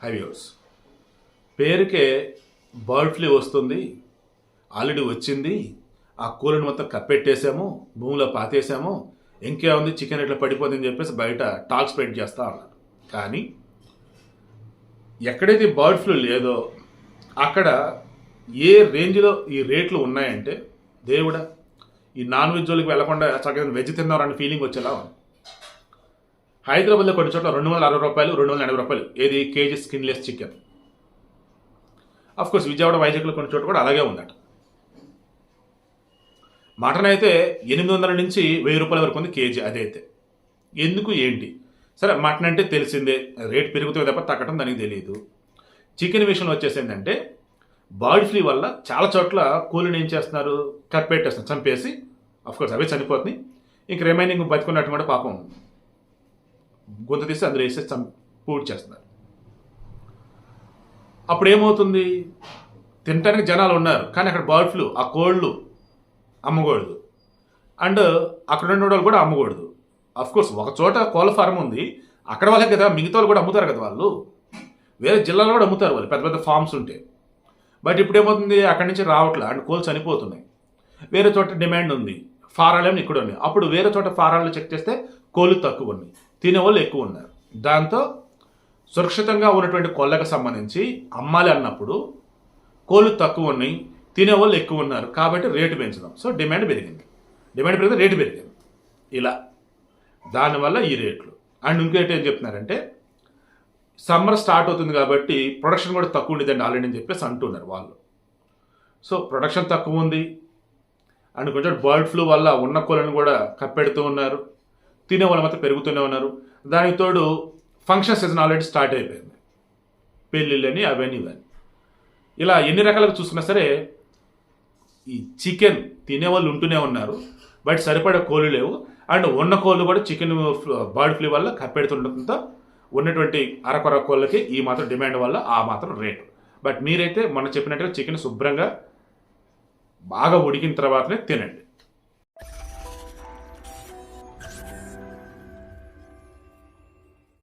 హైవ్యూస్ పేరుకే bird flu వస్తుంది already వచ్చింది ఆ కూరని మొత్తం కప్పెట్టేసాము భూమిలో పాతేసాము ఇంకే ఉంది చికెన్ ఇట్లా పడిపోతుందని చెప్పేసి బయట టాక్ స్ప్రెడ్ చేస్తా ఉన్నారు కానీ ఎక్కడైతే బర్డ్ ఫ్లూ లేదో అక్కడ ఏ రేంజ్లో ఈ రేట్లు ఉన్నాయంటే దేవుడా ఈ నాన్ వెజ్ జోలికి వెళ్ళకుండా చక్కగా వెజ్ తిన్నారని ఫీలింగ్ వచ్చేలా ఉంది. హైదరాబాద్లో కొన్ని చోట్ల రెండు వందల అరవై రూపాయలు రెండు వందల ఎనభై రూపాయలు. ఏది? KG skinless chicken. Of course Vijayawada వైజాగ్లో కొన్ని చోట్ల కూడా అలాగే ఉందట. మటన్ అయితే ఎనిమిది వందల నుంచి వెయ్యి రూపాయల వరకు ఉంది కేజీ అదైతే. ఎందుకు? ఏంటి? సరే మటన్ అంటే తెలిసిందే. రేట్ పెరుగుతుంది తప్ప తగ్గటం దానికి తెలియదు. చికెన్ విషయం వచ్చేసిందంటే బర్డ్ ఫ్లూ వల్ల చాలా చోట్ల కూలీని ఏం చేస్తున్నారు? కప్పెట్టేస్తున్నారు. చంపేసి కోర్స్ అవే చనిపోతున్నాయి. ఇంక రిమైనింగ్ బతుకున్నట్టు కూడా పాపం గొంతు తీసి అందులో వేసి చం పూర్తి చేస్తున్నారు. అప్పుడు ఏమవుతుంది తినడానికి జనాలు ఉన్నారు కానీ అక్కడ బర్డ్ ఫ్లూ ఆ కోళ్ళు అమ్మకూడదు. అండ్ అక్కడ ఉన్న వాళ్ళు కూడా అమ్మకూడదు. కోర్స్ ఒక చోట కోళ్ళ ఫారం ఉంది అక్కడ వాళ్ళకి కదా మిగతా వాళ్ళు కూడా అమ్ముతారు కదా వాళ్ళు. వేరే జిల్లాలో కూడా అమ్ముతారు వాళ్ళు పెద్ద పెద్ద ఫార్మ్స్ ఉంటే. బట్ ఇప్పుడు ఏమవుతుంది అక్కడి నుంచి రావట్లే అండ్ కోళ్ళు చనిపోతున్నాయి. వేరే చోట డిమాండ్ ఉంది ఫారాలేమో ఇక్కడ ఉన్నాయి అప్పుడు వేరే చోట ఫారాలు చెక్ చేస్తే కోళ్ళు తక్కువ ఉన్నాయి. తినేవాళ్ళు ఎక్కువ ఉన్నారు. దాంతో సురక్షితంగా ఉన్నటువంటి కోళ్ళకు సంబంధించి అమ్మాలి అన్నప్పుడు కోళ్ళు తక్కువ ఉన్నాయి తినేవాళ్ళు ఎక్కువ ఉన్నారు కాబట్టి రేటు పెంచుదాం. సో డిమాండ్ పెరిగింది. డిమాండ్ పెరిగితే రేటు పెరిగింది. ఇలా. దానివల్ల ఈ రేట్లు. అండ్ ఇంకోటి ఏం చెప్తున్నారంటే సమ్మర్ స్టార్ట్ అవుతుంది కాబట్టి ప్రొడక్షన్ కూడా తక్కువ ఉండేదండి ఆల్రెడీ అని చెప్పేసి అంటున్నారు వాళ్ళు. సో ప్రొడక్షన్ తక్కువ ఉంది. అండ్ కొంచెం బర్డ్ ఫ్లూ వల్ల ఉన్న కోళ్ళని కూడా కప్పెడుతూ ఉన్నారు. తినే వాళ్ళు మాత్రం పెరుగుతూనే ఉన్నారు. దానికి తోడు ఫంక్షన్ సీజన్ ఆల్రెడీ స్టార్ట్ అయిపోయింది. పెళ్ళిళ్ళని అవన్నీ ఇవన్నీ ఇలా ఎన్ని రకాలుగా చూసుకున్నా సరే ఈ చికెన్ తినేవాళ్ళు ఉంటూనే ఉన్నారు. బట్ సరిపడే కోళ్ళు లేవు. అండ్ ఉన్న కోళ్ళు కూడా చికెన్ బర్డ్ ఫ్లూ వల్ల కప్పెడుతుండటంతో ఉన్నటువంటి అరకొర కోళ్ళకి ఈ మాత్రం డిమాండ్ వల్ల ఆ మాత్రం రేటు బట్ మీరైతే మొన్న చెప్పినట్టుగా చికెన్ శుభ్రంగా బాగా ఉడికిన తర్వాతనే తినండి.